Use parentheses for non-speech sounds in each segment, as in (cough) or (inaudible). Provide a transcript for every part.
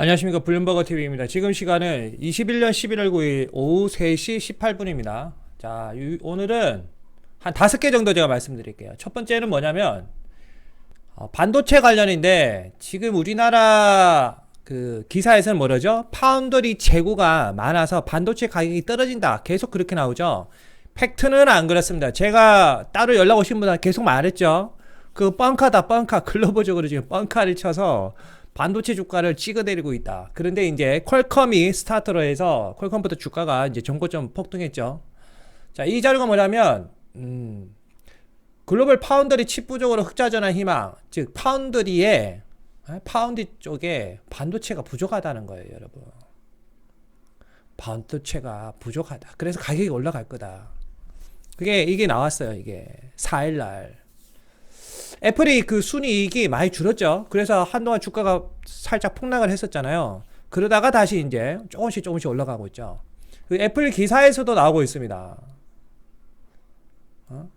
안녕하십니까 블룸버거 TV입니다. 지금 시간은 21년 11월 9일 오후 3시 18분입니다. 자, 유- 오늘은 한 다섯 개 정도 제가 말씀드릴게요. 첫 번째는 뭐냐면 어, 반도체 관련인데 지금 우리나라 그 기사에서는 뭐라죠? 파운더리 재고가 많아서 반도체 가격이 떨어진다. 계속 그렇게 나오죠. 팩트는 안 그렇습니다. 제가 따로 연락 오신 분한테 계속 말했죠. 그 뻥카다 뻥카 글로벌적으로 지금 뻥카를 쳐서 반도체 주가를 찍어내리고 있다. 그런데 이제 퀄컴이 스타트로 해서 퀄컴부터 주가가 이제 정고점 폭등했죠. 자, 이 자료가 뭐냐면 음, 글로벌 파운더리 칩 부족으로 흑자 전환 희망, 즉 아, 파운드 쪽에 반도체가 부족하다는 거예요, 여러분. 반도체가 부족하다. 그래서 가격이 올라갈 거다. 그게 이게 나왔어요, 이게 4일 날. 애플이 그 순이익이 많이 줄었죠. 그래서 한동안 주가가 살짝 폭락을 했었잖아요. 그러다가 다시 이제 조금씩 조금씩 올라가고 있죠. 그 애플 기사에서도 나오고 있습니다. 어?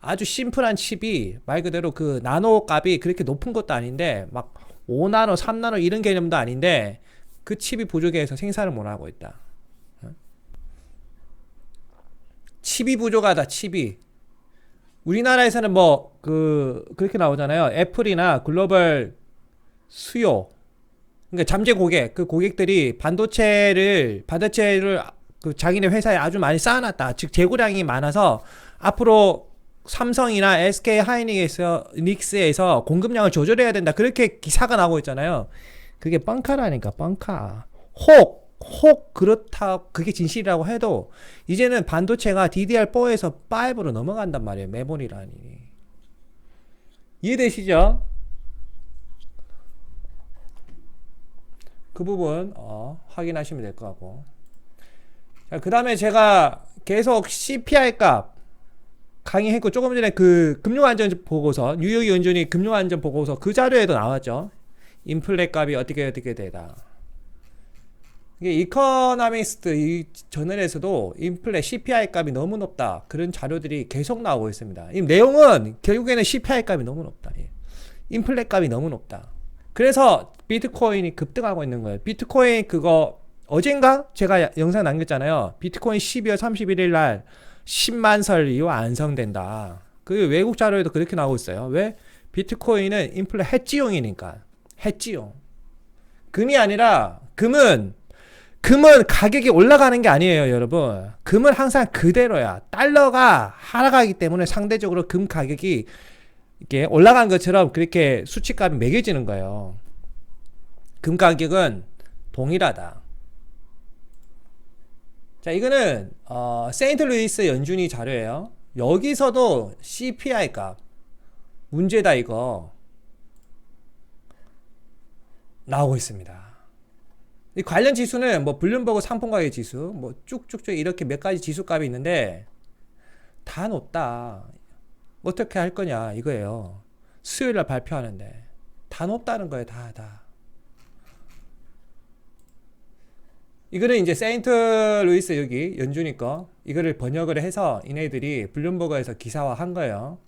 아주 심플한 칩이 말 그대로 그 나노 값이 그렇게 높은 것도 아닌데 막 5나노, 3나노 이런 개념도 아닌데 그 칩이 부족해서 생산을 못 하고 있다. 어? 칩이 부족하다. 칩이 우리나라에서는 뭐 그 그렇게 나오잖아요. 애플이나 글로벌 수요 그러니까 잠재 고객 그 고객들이 반도체를 반도체를 그 자기네 회사에 아주 많이 쌓아놨다. 즉 재고량이 많아서 앞으로 삼성이나 SK 하이닉에서 닉스에서 공급량을 조절해야 된다. 그렇게 기사가 나오고 있잖아요. 그게 뻥카라니까 뻥카. 혹, 혹 그렇다. 그게 진실이라고 해도 이제는 반도체가 DDR4에서 5로 넘어간단 말이에요. 메모리라니. 이해되시죠? 그 부분 어, 확인하시면 될 것 같고. 자, 그 다음에 제가 계속 CPI 값 강의했고 조금 전에 그 금융안전 보고서 뉴욕 연준이 금융안전 보고서 그 자료에도 나왔죠. 인플레 값이 어떻게 어떻게 되다. 이게 이코노미스트 이 저널에서도 인플레 CPI 값이 너무 높다 그런 자료들이 계속 나오고 있습니다. 이 내용은 결국에는 CPI 값이 너무 높다. 예. 인플레 값이 너무 높다. 그래서 비트코인이 급등하고 있는 거예요. 비트코인 그거 어젠가 제가 영상 남겼잖아요. 비트코인 12월 31일 날 10만 설 이후 완성된다. 그 외국 자료에도 그렇게 나오고 있어요. 왜? 비트코인은 인플레 해지용이니까. 해지용. 금이 아니라 금은 금은 가격이 올라가는 게 아니에요, 여러분. 금은 항상 그대로야. 달러가 하락하기 때문에 상대적으로 금 가격이 이렇게 올라간 것처럼 그렇게 수치값이 매겨지는 거예요. 금 가격은 동일하다. 자, 이거는 어, 세인트루이스 연준이 자료예요. 여기서도 CPI 값 문제다 이거 나오고 있습니다. 이 관련 지수는 뭐 블룸버그 상품가격 지수 뭐 쭉쭉쭉 이렇게 몇 가지 지수 값이 있는데 다 높다. 어떻게 할 거냐 이거예요. 수요일 날 발표하는데 다 높다는 거예요. 다 다. 이거는 이제 세인트 루이스 여기 거 이거를 번역을 해서 이네들이 블룸버그에서 기사화 한 거예요.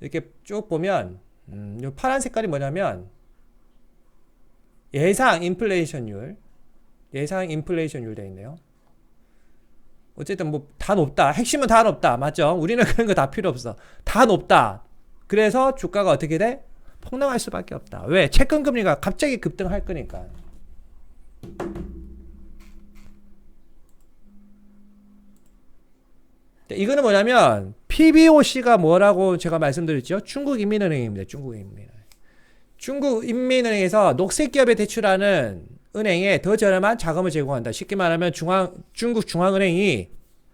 이렇게 쭉 보면 음, 요 파란 색깔이 뭐냐면 예상 인플레이션율 예상 인플레이션율 돼 있네요. 어쨌든 뭐 다 높다. 핵심은 다 높다. 맞죠? 우리는 (laughs) 그런 거 다 필요 없어. 다 높다. 그래서 주가가 어떻게 돼? 폭락할 수밖에 없다. 왜? 채권 금리가 갑자기 급등할 거니까. 네, 이거는 뭐냐면 PBOC가 뭐라고 제가 말씀드렸죠? 중국 인민은행입니다. 중국 인민은행. 중국 인민은행에서 녹색 기업에 대출하는 은행에 더 저렴한 자금을 제공한다. 쉽게 말하면 중앙 중국 중앙은행이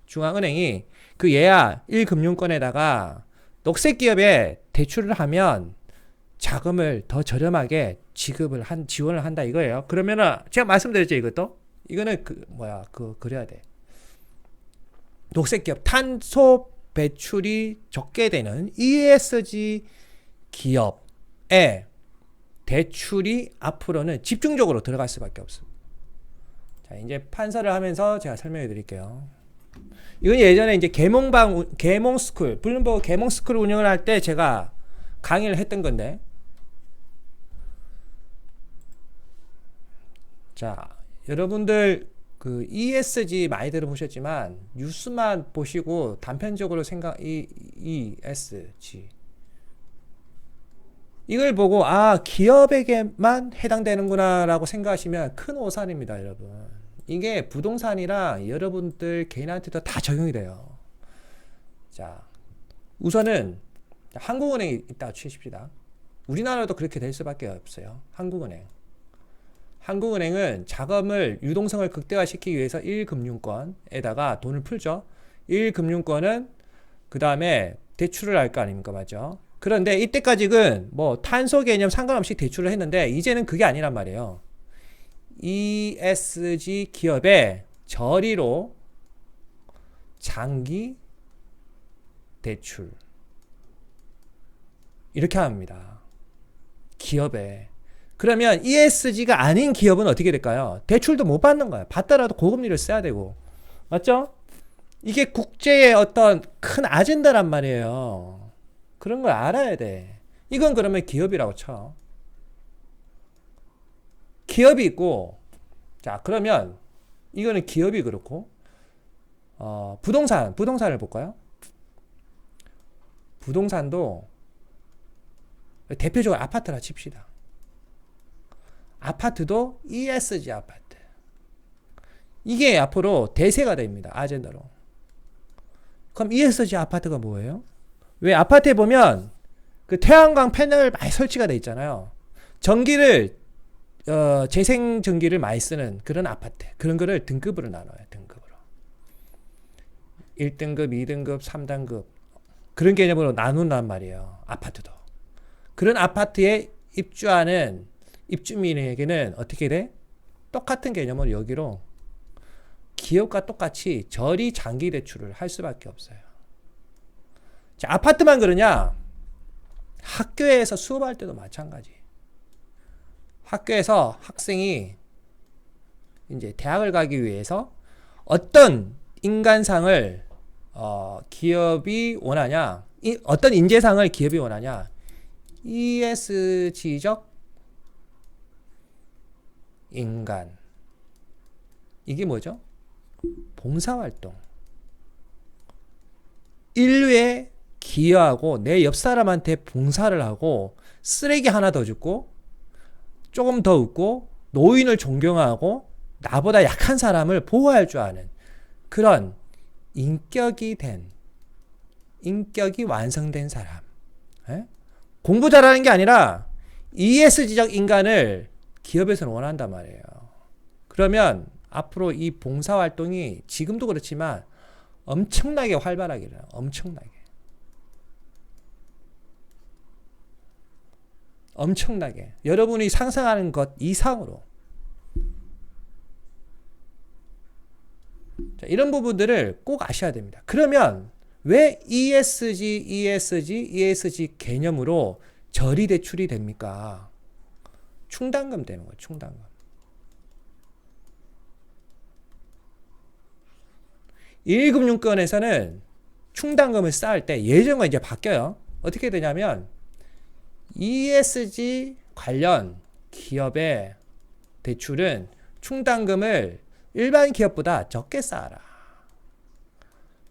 중앙은행이 그 예야 1금융권에다가 녹색 기업에 대출을 하면 자금을 더 저렴하게 지급을 한 지원을 한다 이거예요. 그러면은 제가 말씀드렸죠 이것도 이거는 그 뭐야 그 그래야 돼. 녹색 기업 탄소 배출이 적게 되는 ESG 기업에 대출이 앞으로는 집중적으로 들어갈 수밖에 없어. 자, 이제 판사를 하면서 제가 설명해 드릴게요. 이건 예전에 이제 개몽방 개몽 스쿨 블룸버그 개몽 스쿨 운영을 할 때 제가 강의를 했던 건데 자, 여러분들 그 ESG 많이 들어보셨지만 뉴스만 보시고 단편적으로 생각 이 ESG 이걸 보고 아 기업에게만 해당되는구나라고 생각하시면 큰 오산입니다, 여러분. 이게 부동산이랑 여러분들 개인한테도 다 적용이 돼요. 자, 우선은 한국은행이 있다 치십시다. 우리나라도 그렇게 될 수밖에 없어요. 한국은행. 한국은행은 자금을 유동성을 극대화시키기 위해서 1금융권에다가 돈을 풀죠. 1금융권은 그 다음에 대출을 할 거 아닙니까, 맞죠? 그런데 이때까지는 뭐 탄소 개념 상관없이 대출을 했는데 이제는 그게 아니란 말이에요. ESG 기업의 저리로 장기 대출 이렇게 합니다. 기업에 그러면 ESG가 아닌 기업은 어떻게 될까요? 대출도 못 받는 거야. 받더라도 고금리를 써야 되고. 맞죠? 이게 국제의 어떤 큰 아젠다란 말이에요. 그런 걸 알아야 돼. 이건 그러면 기업이라고 쳐. 기업이 있고, 자, 그러면 이거는 기업이 그렇고, 어, 부동산, 부동산을 볼까요? 부동산도 대표적으로 아파트라 칩시다. 아파트도 ESG 아파트. 이게 앞으로 대세가 됩니다. 아젠다로. 그럼 ESG 아파트가 뭐예요? 왜 아파트에 보면 그 태양광 패널 많이 설치가 돼 있잖아요. 전기를 어, 재생 전기를 많이 쓰는 그런 아파트. 그런 거를 등급으로 나눠요. 등급으로. 1등급, 2등급, 3등급. 그런 개념으로 나눈단 말이에요. 아파트도. 그런 아파트에 입주하는 입주민에게는 어떻게 돼? 똑같은 개념으로 여기로 기업과 똑같이 저리 장기 대출을 할 수밖에 없어요. 자, 아파트만 그러냐? 학교에서 수업할 때도 마찬가지. 학교에서 학생이 이제 대학을 가기 위해서 어떤 인간상을 어, 기업이 원하냐? 이, 어떤 인재상을 기업이 원하냐? ESG적 인간. 이게 뭐죠? 봉사활동. 인류에 기여하고 내 옆 사람한테 봉사를 하고 쓰레기 하나 더 줍고 조금 더 웃고 노인을 존경하고 나보다 약한 사람을 보호할 줄 아는 그런 인격이 된 인격이 완성된 사람. 에? 공부 잘하는 게 아니라 ESG적 인간을 기업에서는 원한단 말이에요. 그러면 앞으로 이 봉사활동이 지금도 그렇지만 엄청나게 활발하게 일어나요. 엄청나게. 엄청나게. 여러분이 상상하는 것 이상으로. 자, 이런 부분들을 꼭 아셔야 됩니다. 그러면 왜 ESG, ESG, ESG 개념으로 저리 대출이 됩니까? 충당금 되는 거예요. 충당금. 일금융권에서는 충당금을 쌓을 때 예전과 이제 바뀌어요. 어떻게 되냐면 ESG 관련 기업의 대출은 충당금을 일반 기업보다 적게 쌓아라.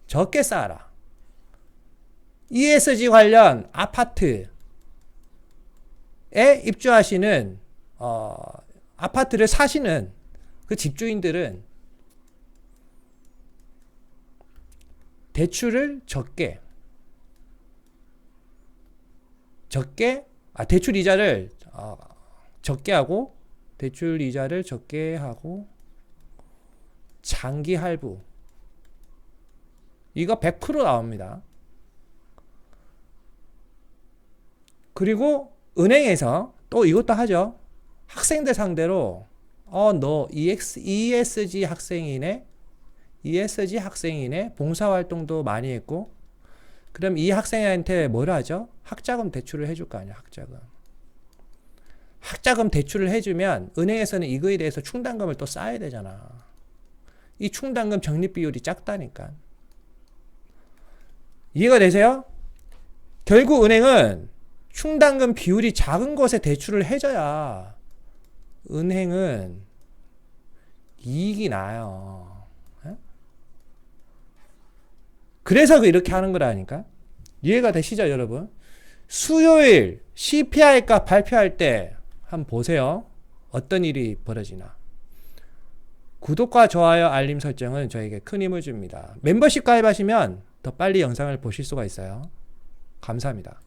적게 쌓아라. ESG 관련 아파트에 입주하시는 어, 아파트를 사시는 그 집주인들은 대출을 적게 적게 아 대출 이자를 어, 적게 하고 대출 이자를 적게 하고 장기 할부 이거 100% 나옵니다. 그리고 은행에서 또 이것도 하죠. 학생들 상대로 어 너 ESG 학생이네 ESG 학생이네 봉사활동도 많이 했고 그럼 이 학생한테 뭘 하죠? 학자금 대출을 해줄 거 아니야 학자금 학자금 대출을 해주면 은행에서는 이거에 대해서 충당금을 또 쌓아야 되잖아 이 충당금 적립 비율이 작다니까 이해가 되세요? 결국 은행은 충당금 비율이 작은 곳에 대출을 해줘야 은행은 이익이 나요. 예? 그래서 그 이렇게 하는 거라니까. 이해가 되시죠, 여러분? 수요일 CPI 값 발표할 때 한번 보세요. 어떤 일이 벌어지나. 구독과 좋아요, 알림 설정은 저에게 큰 힘을 줍니다. 멤버십 가입하시면 더 빨리 영상을 보실 수가 있어요. 감사합니다.